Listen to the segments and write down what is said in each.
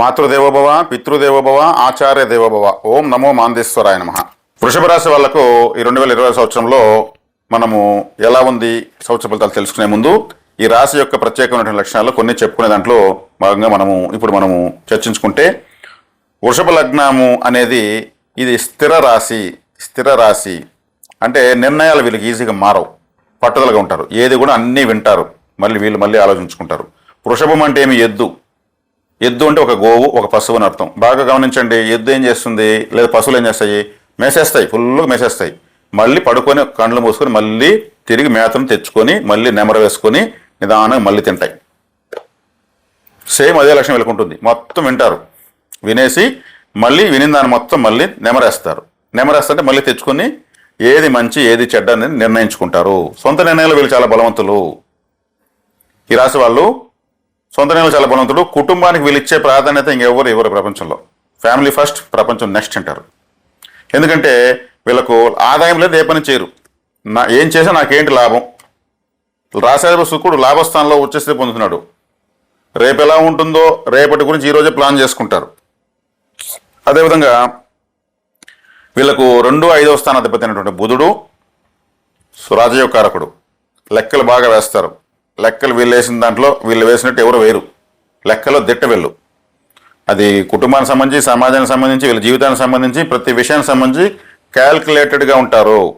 మాతృదేవోభవ పితృదేవోభవ ఆచార్య దేవోభవ ఓం నమో మాందేశ్వరాయ నమ. వృషభ రాశి వాళ్ళకు ఈ రెండు వేల ఇరవై సంవత్సరంలో మనము ఎలా ఉంది? సంవత్సర ఫలితాలు తెలుసుకునే ముందు ఈ రాశి యొక్క ప్రత్యేకమైనటువంటి లక్షణాలు కొన్ని చెప్పుకునే దాంట్లో భాగంగా మనము ఇప్పుడు మనము చర్చించుకుంటే వృషభ లగ్నము అనేది ఇది స్థిర రాశి స్థిర రాశి. అంటే నిర్ణయాలు వీళ్ళకి ఈజీగా మారవు. పట్టుదలగా ఉంటారు. ఏది కూడా అన్నీ వింటారు. మళ్ళీ వీళ్ళు మళ్ళీ ఆలోచించుకుంటారు. వృషభం అంటే ఏమి? ఎద్దు. ఎద్దు అంటే ఒక గోవు ఒక పశువు అని అర్థం. బాగా గమనించండి ఎద్దు ఏం చేస్తుంది? లేదా పశువులు ఏం చేస్తాయి? మేసేస్తాయి ఫుల్గా మేసేస్తాయి. మళ్ళీ పడుకొని కండ్లు మూసుకొని మళ్ళీ తిరిగి మేతను తెచ్చుకొని మళ్ళీ నెమర వేసుకొని నిదానంగా మళ్ళీ తింటాయి. సేమ్ అదే లక్ష్యం వెళ్ళుకుంటుంది మొత్తం వింటారు. వినేసి మళ్ళీ విని దాన్ని మొత్తం మళ్ళీ నెమరేస్తారు. నెమరేస్తుంటే మళ్ళీ తెచ్చుకొని ఏది మంచి ఏది చెడ్డ అనేది నిర్ణయించుకుంటారు. సొంత నిర్ణయాలు వీళ్ళు చాలా బలవంతులు. ఈ రాశి వాళ్ళు సొంత నిర్ణయాలు చాలా బలవంతుడు. కుటుంబానికి వీళ్ళు ఇచ్చే ప్రాధాన్యత ఇంకెవరు ఇవ్వరు ప్రపంచంలో. ఫ్యామిలీ ఫస్ట్ ప్రపంచం నెక్స్ట్ అంటారు. ఎందుకంటే వీళ్ళకు ఆదాయం లేదు ఏ పని చేయరు. నా ఏం చేసినా నాకేంటి లాభం? రాశారు శుకుడు లాభస్థానంలో ఉచ్చస్థితి పొందుతున్నాడు. రేపు ఎలా ఉంటుందో రేపటి గురించి ఈరోజే ప్లాన్ చేసుకుంటారు. అదేవిధంగా వీళ్ళకు రెండు ఐదవ స్థానాధిపతి అయినటువంటి బుధుడు రాజయోగకారకుడు లెక్కలు బాగా వేస్తారు. లెక్కలు వీళ్ళు వేసిన దాంట్లో వీళ్ళు వేసినట్టు ఎవరు వేరు. లెక్కలో దిట్ట వెళ్ళు. అది కుటుంబానికి సంబంధించి సమాజానికి సంబంధించి వీళ్ళ జీవితానికి సంబంధించి ప్రతి విషయానికి సంబంధించి క్యాల్కులేటెడ్గా ఉంటారు.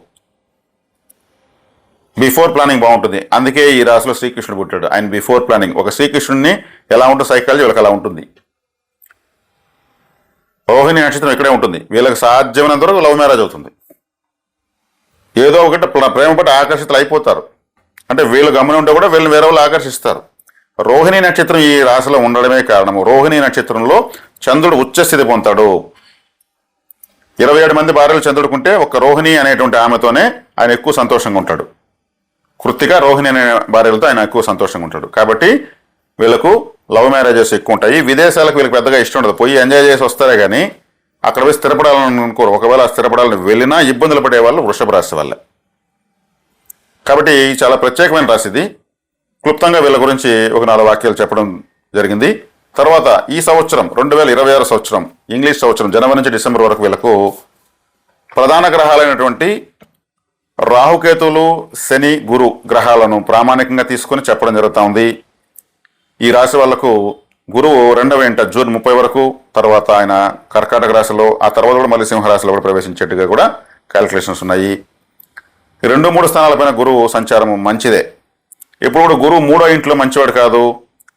బిఫోర్ ప్లానింగ్ బాగుంటుంది. అందుకే ఈ రాశిలో శ్రీకృష్ణుడు పుట్టాడు. ఆయన బిఫోర్ ప్లానింగ్. ఒక శ్రీకృష్ణుడిని ఎలా ఉంటుంది సైకాలజీ వీళ్ళకి అలా ఉంటుంది. రోహిణి నక్షత్రం ఇక్కడే ఉంటుంది. వీళ్ళకి సాధ్యమైనంత వరకు లవ్ మ్యారేజ్ అవుతుంది. ఏదో ఒకటి ప్ర- ప్రేమ పట్టి ఆకర్షితులు అయిపోతారు. అంటే వీళ్ళు గమనం ఉంటే కూడా వీళ్ళని వేరే వాళ్ళు ఆకర్షిస్తారు. రోహిణి నక్షత్రం ఈ రాశిలో ఉండడమే కారణము. రోహిణి నక్షత్రంలో చంద్రుడు ఉచ్చస్థితి పొందుతాడు. ఇరవై ఏడు మంది భార్యలు చంద్రుడుకుంటే ఒక రోహిణి అనేటువంటి ఆమెతోనే ఆయన ఎక్కువ సంతోషంగా ఉంటాడు. కృత్తిక రోహిణి అనే భార్యలతో ఆయన ఎక్కువ సంతోషంగా ఉంటాడు. కాబట్టి వీళ్ళకు లవ్ మ్యారేజెస్ ఎక్కువ ఉంటాయి. విదేశాలకు వీళ్ళకి పెద్దగా ఇష్టం ఉండదు. పోయి ఎంజాయ్ చేసి వస్తారే కానీ అక్కడ పోయి స్థిరపడాలని అనుకోరు. ఒకవేళ స్థిరపడాలని వెళ్ళినా ఇబ్బందులు పడే వాళ్ళు వృషభ రాశి వాళ్ళే. కాబట్టి చాలా ప్రత్యేకమైన రాశి ఇది. క్లుప్తంగా వీళ్ళ గురించి ఒక నాలుగు వాక్యాలు చెప్పడం జరిగింది. తర్వాత ఈ సంవత్సరం రెండు వేల ఇరవై ఆరు సంవత్సరం ఇంగ్లీష్ సంవత్సరం జనవరి నుంచి డిసెంబర్ వరకు వీళ్ళకు ప్రధాన గ్రహాలైనటువంటి రాహుకేతువులు శని గురు గ్రహాలను ప్రామాణికంగా తీసుకొని చెప్పడం జరుగుతూ ఉంది. ఈ రాశి వాళ్ళకు గురువు రెండవ ఇంట జూన్ ముప్పై వరకు తర్వాత ఆయన కర్కాటక రాశిలో ఆ తర్వాత కూడా మళ్ళీ సింహరాశిలో కూడా ప్రవేశించేట్టుగా కూడా క్యాలిక్యులేషన్స్ ఉన్నాయి. రెండు మూడు స్థానాలపైన గురువు సంచారం మంచిదే. ఇప్పుడు కూడా గురువు మూడో ఇంట్లో మంచివాడు కాదు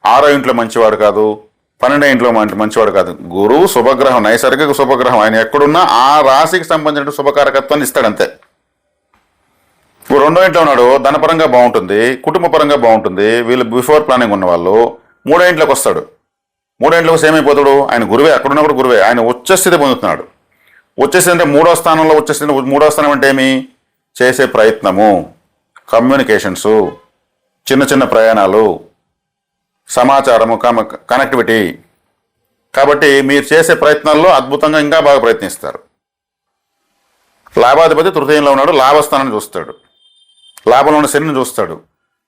ఆరో ఇంట్లో మంచివాడు కాదు పన్నెండో ఇంట్లో మంచివాడు కాదు. గురువు శుభగ్రహం నైసర్గిక శుభగ్రహం. ఆయన ఎక్కడున్నా ఆ రాశికి సంబంధించిన శుభకారకత్వాన్ని ఇస్తాడంతే. ఇప్పుడు రెండో ఇంట్లో ఉన్నాడు ధనపరంగా బాగుంటుంది కుటుంబ పరంగా బాగుంటుంది వీళ్ళు బిఫోర్ ప్లానింగ్ ఉన్న వాళ్ళు మూడో ఇంట్లోకి వస్తాడు. మూడో ఇంట్లోకి సేమ్ అయిపోతాడు ఆయన గురువే అక్కడున్నా కూడా గురువే ఆయన ఉచ్చస్థితి పొందుతున్నాడు. ఉచ్చస్థితి అంటే మూడో స్థానంలో ఉచ్చస్థితి మూడో స్థానం అంటే ఏమి? చేసే ప్రయత్నము కమ్యూనికేషన్స్ చిన్న చిన్న ప్రయాణాలు సమాచారము కనెక్టివిటీ కాబట్టి మీరు చేసే ప్రయత్నాల్లో అద్భుతంగా ఇంకా బాగా ప్రయత్నిస్తారు. లాభాధిపతి తృతీయంలో ఉన్నాడు లాభస్థానాన్ని చూస్తాడు. లాభంలో ఉన్న శనిని చూస్తాడు.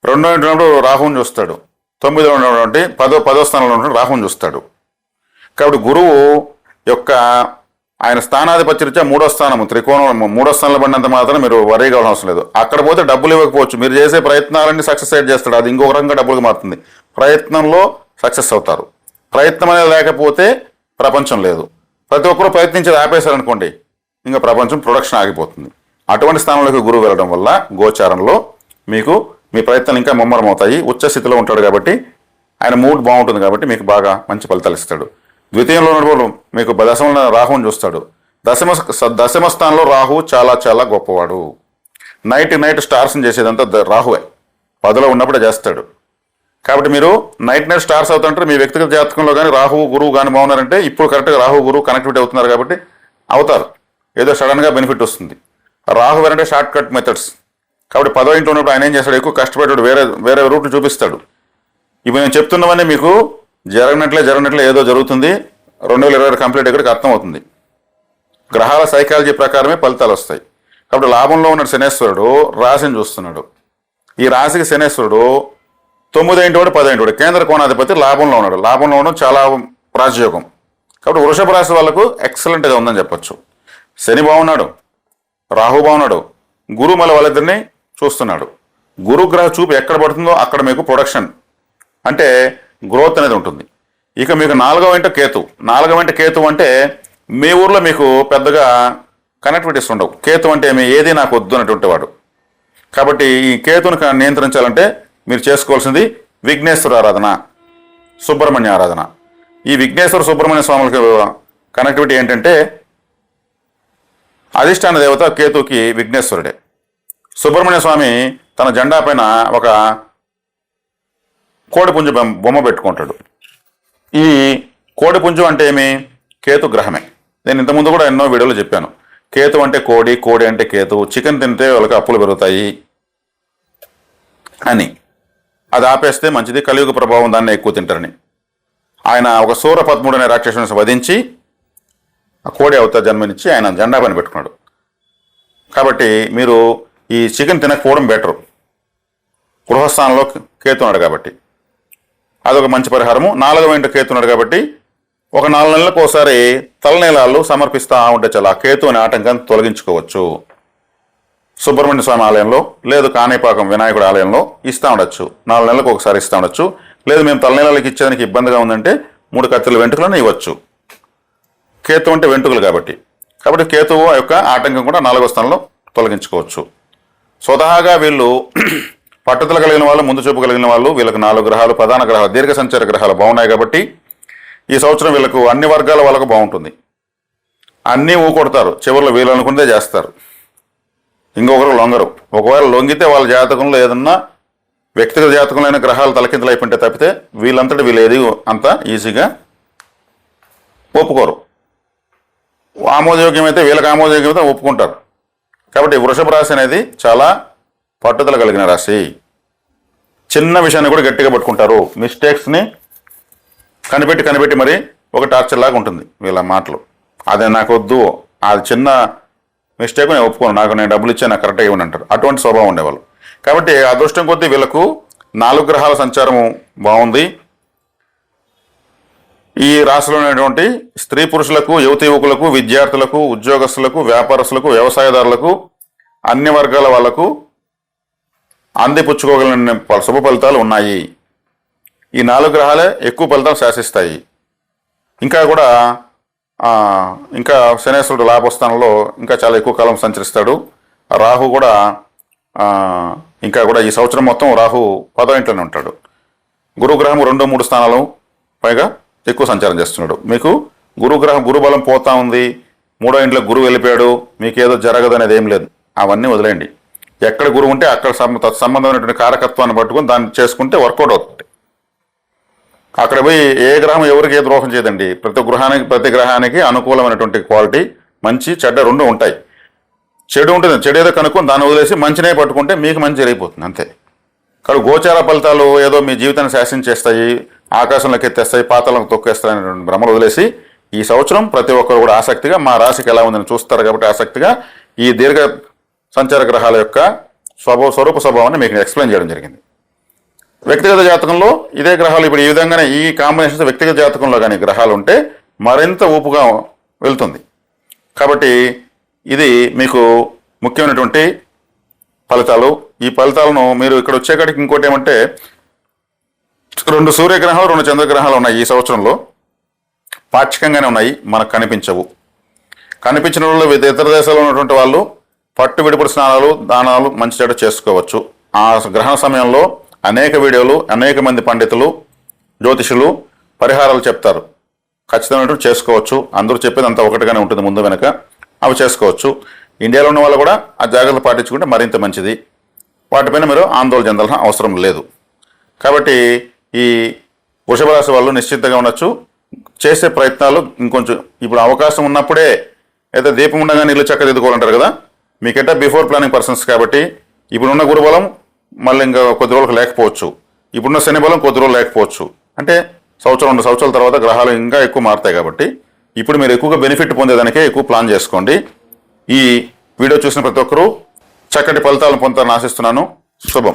రెండో ఇంట్లో ఉన్నప్పుడు చూస్తాడు. తొమ్మిదిలో ఉన్నటువంటి పదో పదో స్థానంలో ఉన్నటువంటి రాహుని చూస్తాడు. కాబట్టి గురువు యొక్క ఆయన స్థానాధిపత్యరీత్యా మూడో స్థానము త్రికోణం మూడో స్థానంలో పడినంత మాత్రం మీరు వరీ అవసరం లేదు. అక్కడ పోతే డబ్బులు ఇవ్వకపోవచ్చు. మీరు చేసే ప్రయత్నాలన్నీ సక్సెస్ అయ్యేట్ చేస్తాడు. అది ఇంకొక రకంగా డబ్బులుగా మారుతుంది. ప్రయత్నంలో సక్సెస్ అవుతారు. ప్రయత్నం అనేది లేకపోతే ప్రపంచం లేదు. ప్రతి ఒక్కరూ ప్రయత్నించేది ఆపేశారనుకోండి ఇంకా ప్రపంచం ప్రొడక్షన్ ఆగిపోతుంది. అటువంటి స్థానంలోకి గురువు వెళ్ళడం వల్ల గోచారంలో మీకు మీ ప్రయత్నాలు ఇంకా ముమ్మరం అవుతాయి ఉచ్చ స్థితిలో ఉంటాడు కాబట్టి ఆయన మూడ్ బాగుంటుంది కాబట్టి మీకు బాగా మంచి ఫలితాలు ఇస్తాడు. ద్వితీయంలో ఉన్నప్పుడు మీకు దశమ రాహుని చూస్తాడు. దశమ దశమ స్థానంలో రాహు చాలా చాలా గొప్పవాడు. నైట్ నైట్ స్టార్స్ని చేసేదంతా రాహువే. పదిలో ఉన్నప్పుడే చేస్తాడు. కాబట్టి మీరు నైట్ నైట్ స్టార్స్ అవుతుంటారు మీ వ్యక్తిగత జాతకంలో కానీ రాహువు గురువు కానీ బాగున్నారంటే ఇప్పుడు కరెక్ట్గా రాహు గురువు కనెక్టివిటీ అవుతున్నారు కాబట్టి అవుతారు. ఏదో సడన్గా బెనిఫిట్ వస్తుంది. రాహు అంటే షార్ట్ కట్ మెథడ్స్ కాబట్టి పదో ఇంట్లో ఉన్నప్పుడు ఆయన ఏం చేస్తాడు? ఎక్కువ కష్టపడ్డాడు. వేరే వేరే రూట్లు చూపిస్తాడు. ఇప్పుడు నేను చెప్తున్నవన్నీ మీకు జరగనట్లే జరగనట్లే ఏదో జరుగుతుంది. రెండు వేల ఇరవై కంప్లీట్ ఇక్కడికి అర్థమవుతుంది. గ్రహాల సైకాలజీ ప్రకారమే ఫలితాలు వస్తాయి. కాబట్టి లాభంలో ఉన్న శనేశ్వరుడు రాశిని చూస్తున్నాడు. ఈ రాశికి శనేశ్వరుడు తొమ్మిదింటి వాడు పది వాడు కేంద్ర కోణాధిపతి లాభంలో ఉన్నాడు. లాభంలో ఉండడం చాలా రాజయోగం కాబట్టి వృషభ రాశి వాళ్ళకు ఎక్సలెంట్గా ఉందని చెప్పొచ్చు. శని బాగున్నాడు రాహు బాగున్నాడు గురు మళ్ళీ వాళ్ళిద్దరిని చూస్తున్నాడు. గురుగ్రహ చూపు ఎక్కడ పడుతుందో అక్కడ మీకు ప్రొడక్షన్ అంటే గ్రోత్ అనేది ఉంటుంది. ఇక మీకు నాలుగవ ఇంట కేతు. నాలుగవ ఇంట కేతు అంటే మీ ఊర్లో మీకు పెద్దగా కనెక్టివిటీస్ ఉండవు. కేతు అంటే మీ ఏది నాకు వద్దు అన్నటువంటి వాడు. కాబట్టి ఈ కేతును నియంత్రించాలంటే మీరు చేసుకోవాల్సింది విఘ్నేశ్వర ఆరాధన సుబ్రహ్మణ్య ఆరాధన. ఈ విఘ్నేశ్వర సుబ్రహ్మణ్య స్వాములకి కనెక్టివిటీ ఏంటంటే అధిష్టాన దేవత కేతుకి విఘ్నేశ్వరుడే. సుబ్రహ్మణ్య స్వామి తన జెండా పైన ఒక కోడిపుంజు బొమ్మ పెట్టుకుంటాడు. ఈ కోడిపుంజు అంటే ఏమి? కేతు గ్రహమే. నేను ఇంతకుముందు కూడా ఎన్నో వీడియోలు చెప్పాను. కేతు అంటే కోడి కోడి అంటే కేతు చికెన్ తింటే వాళ్ళకి అప్పులు పెరుగుతాయి అని. అది ఆపేస్తే మంచిది కలియుగ ప్రభావం దాన్ని ఎక్కువ తింటారని. ఆయన ఒక సూర పద్ముడు అనే రాక్షసుని వధించి ఆ కోడి అవతార జన్మనిచ్చి ఆయన జెండా పని పెట్టుకున్నాడు. కాబట్టి మీరు ఈ చికెన్ తినకపోవడం బెటరు. గృహస్థానంలో కేతున్నాడు కాబట్టి. అదొక మంచి పరిహారము. నాలుగవ ఇంట కేతున్నాడు కాబట్టి ఒక నాలుగు నెలలకు ఒకసారి తలనీలాలు సమర్పిస్తూ ఉంటే చాలా. కేతు అనే ఆటంకాన్ని తొలగించుకోవచ్చు. సుబ్రహ్మణ్య స్వామి ఆలయంలో లేదు కాణిపాకం వినాయకుడి ఆలయంలో ఇస్తూ ఉండొచ్చు. నాలుగు నెలలకు ఒకసారి ఇస్తూ ఉండొచ్చు. లేదు మేము తలనీలాలకి ఇచ్చేదానికి ఇబ్బందిగా ఉందంటే మూడు కత్తుల వెంట్రుకలను ఇవ్వచ్చు. కేతు అంటే వెంట్రుకలు కాబట్టి. కాబట్టి కేతువు యొక్క ఆటంకం కూడా నాలుగో స్థానంలో తొలగించుకోవచ్చు. స్వతహాగా వీళ్ళు పట్టుదల కలిగిన వాళ్ళు ముందు చూపు కలిగిన వాళ్ళు వీళ్ళకి నాలుగు గ్రహాలు ప్రధాన గ్రహాలు దీర్ఘ సంచార గ్రహాలు బాగున్నాయి కాబట్టి ఈ సంవత్సరం వీళ్ళకు అన్ని వర్గాల వాళ్ళకు బాగుంటుంది. అన్నీ ఊకొడతారు. చివరిలో వీళ్ళు అనుకుంటే చేస్తారు. ఇంకొకరు లొంగరు. ఒకవేళ లొంగితే వాళ్ళ జాతకంలో ఏదన్నా వ్యక్తిగత జాతకంలో గ్రహాలు తలకింతలు అయిపోయింటే తప్పితే వీళ్ళంతటి వీళ్ళు ఏది అంత ఈజీగా ఒప్పుకోరు. ఆమోదయోగ్యమైతే వీళ్ళకి ఆమోదయోగ్యమైతే ఒప్పుకుంటారు. కాబట్టి వృషభ రాశి అనేది చాలా పట్టుదల కలిగిన రాశి. చిన్న విషయాన్ని కూడా గట్టిగా పట్టుకుంటారు. మిస్టేక్స్ని కనిపెట్టి కనిపెట్టి మరి ఒక టార్చర్ లాగా ఉంటుంది వీళ్ళ మాటలు. అదే నాకు వద్దు అది చిన్న మిస్టేక్ నేను ఒప్పుకోను. నాకు నేను డబ్బులు ఇచ్చా నాకు కరెక్ట్గా ఇవ్వను అంటారు. అటువంటి స్వభావం ఉండేవాళ్ళు. కాబట్టి అదృష్టం కొద్దీ వీళ్ళకు నాలుగు గ్రహాల సంచారము బాగుంది. ఈ రాశిలో ఉన్నటువంటి స్త్రీ పురుషులకు యువతి యువకులకు విద్యార్థులకు ఉద్యోగస్తులకు వ్యాపారస్తులకు వ్యవసాయదారులకు అన్ని వర్గాల వాళ్ళకు అందిపుచ్చుకోగలిగిన శుభ ఫలితాలు ఉన్నాయి. ఈ నాలుగు గ్రహాలే ఎక్కువ ఫలితాలు శాసిస్తాయి. ఇంకా కూడా ఇంకా శనేశ్వరుడు లాభస్థానంలో ఇంకా చాలా ఎక్కువ కాలం సంచరిస్తాడు. రాహు కూడా ఇంకా కూడా ఈ సంవత్సరం మొత్తం రాహు పదో ఇంట్లోనే ఉంటాడు. గురుగ్రహం రెండు మూడు స్థానాలు పైగా ఎక్కువ సంచారం చేస్తున్నాడు. మీకు గురుగ్రహం గురుబలం పోతా ఉంది. మూడో ఇంట్లో గురువు వెళ్ళిపోయాడు. మీకు ఏదో జరగదు అనేది ఏం లేదు. అవన్నీ వదిలేయండి. ఎక్కడ గురువు ఉంటే అక్కడ సంబంధమైనటువంటి కారకత్వాన్ని పట్టుకొని దాన్ని చేసుకుంటే వర్కౌట్ అవుతుంది. అక్కడ పోయి ఏ గ్రహం ఎవరికి ఏ ద్రోహం చేయదండి. ప్రతి గృహానికి ప్రతి గ్రహానికి అనుకూలమైనటువంటి క్వాలిటీ మంచి చెడ్డ రెండు ఉంటాయి. చెడు ఉంటుంది చెడు ఏదో కనుక్కొని దాన్ని వదిలేసి మంచినే పట్టుకుంటే మీకు మంచి జరిగిపోతుంది అంతే. కానీ గోచార ఫలితాలు ఏదో మీ జీవితాన్ని శాసించేస్తాయి ఆకాశంలోకి ఎత్తేస్తాయి పాతాలను తొక్కేస్తాయి అనేటువంటి భ్రమలు వదిలేసి ఈ సంవత్సరం ప్రతి ఒక్కరు కూడా ఆసక్తిగా మా రాశికి ఎలా ఉందని చూస్తారు కాబట్టి ఆసక్తిగా ఈ దీర్ఘ సంచార గ్రహాల యొక్క స్వభావ స్వరూప స్వభావాన్ని మీకు ఎక్స్ప్లెయిన్ చేయడం జరిగింది. వ్యక్తిగత జాతకంలో ఇదే గ్రహాలు ఇప్పుడు ఈ విధంగానే ఈ కాంబినేషన్స్ వ్యక్తిగత జాతకంలో కానీ గ్రహాలు ఉంటే మరింత ఊపుగా వెళ్తుంది. కాబట్టి ఇది మీకు ముఖ్యమైనటువంటి ఫలితాలు. ఈ ఫలితాలను మీరు ఇక్కడ వచ్చేకాడికి ఇంకోటి ఏమంటే రెండు సూర్యగ్రహాలు రెండు చంద్రగ్రహాలు ఉన్నాయి ఈ సంవత్సరంలో. పాక్షికంగానే ఉన్నాయి మనకు కనిపించవు. కనిపించిన వాళ్ళు వివిధ ఇతర దేశాల్లో ఉన్నటువంటి వాళ్ళు పట్టు విడుపుడు స్నానాలు దానాలు మంచి చెడు చేసుకోవచ్చు. ఆ గ్రహణ సమయంలో అనేక వీడియోలు అనేక మంది పండితులు జ్యోతిషులు పరిహారాలు చెప్తారు. ఖచ్చితమైనటువంటి చేసుకోవచ్చు. అందరూ చెప్పేది అంతా ఒకటిగానే ఉంటుంది ముందు వెనక. అవి చేసుకోవచ్చు. ఇండియాలో ఉన్న వాళ్ళు కూడా ఆ జాగ్రత్తలు పాటించుకుంటే మరింత మంచిది. వాటిపైన మీరు ఆందోళన చెందాల్సిన అవసరం లేదు. కాబట్టి ఈ వృషభ రాశి వాళ్ళు నిశ్చితంగా ఉండొచ్చు. చేసే ప్రయత్నాలు ఇంకొంచెం ఇప్పుడు అవకాశం ఉన్నప్పుడే అయితే దీపం ఉండగానే ఇల్లు చక్కదిద్దుకోవాలంటారు కదా? మీకంటే బిఫోర్ ప్లానింగ్ పర్సన్స్ కాబట్టి ఇప్పుడున్న గురుబలం మళ్ళీ ఇంకా కొద్ది రోజులకు లేకపోవచ్చు. ఇప్పుడున్న శని బలం కొద్ది రోజులు లేకపోవచ్చు. అంటే సంవత్సరం రెండు సంవత్సరాల తర్వాత గ్రహాలు ఇంకా ఎక్కువ మారుతాయి కాబట్టి ఇప్పుడు మీరు ఎక్కువగా బెనిఫిట్ పొందేదానికే ఎక్కువ ప్లాన్ చేసుకోండి. ఈ వీడియో చూసిన ప్రతి ఒక్కరూ చక్కటి ఫలితాలను పొందాలని ఆశిస్తున్నాను. శుభం.